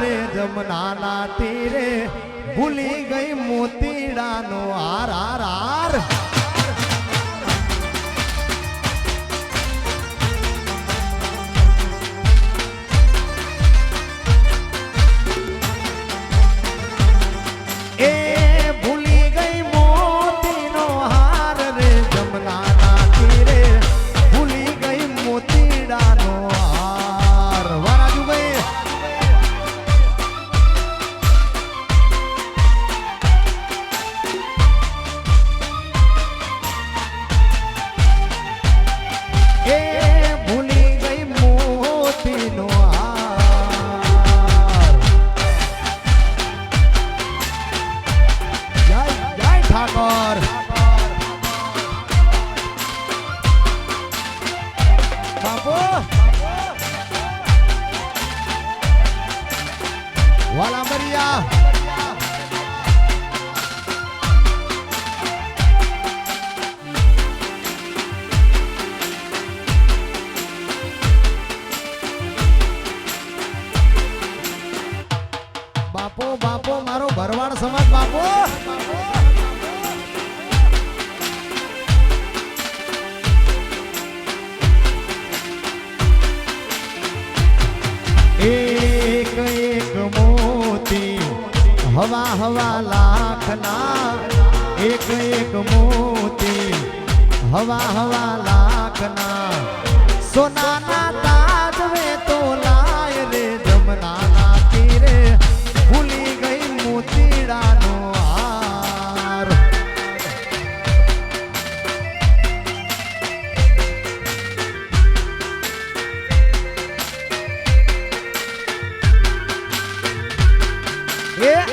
રે જમનાના તીરે ભૂલી ગઈ મોતીડાનો હાર હાર હાર. બાપુ વાલા મરિયા બાપો બાપો મારો ભરવાડ સમાજ બાપો. એક હવા હવા લાખના, એક એક મોતી. હવા હવા લાખના, સોનાના તાજ વે તો લાય રે જમનાના તીરે. ભૂલી ગઈ મોતીડાનો હાર. એ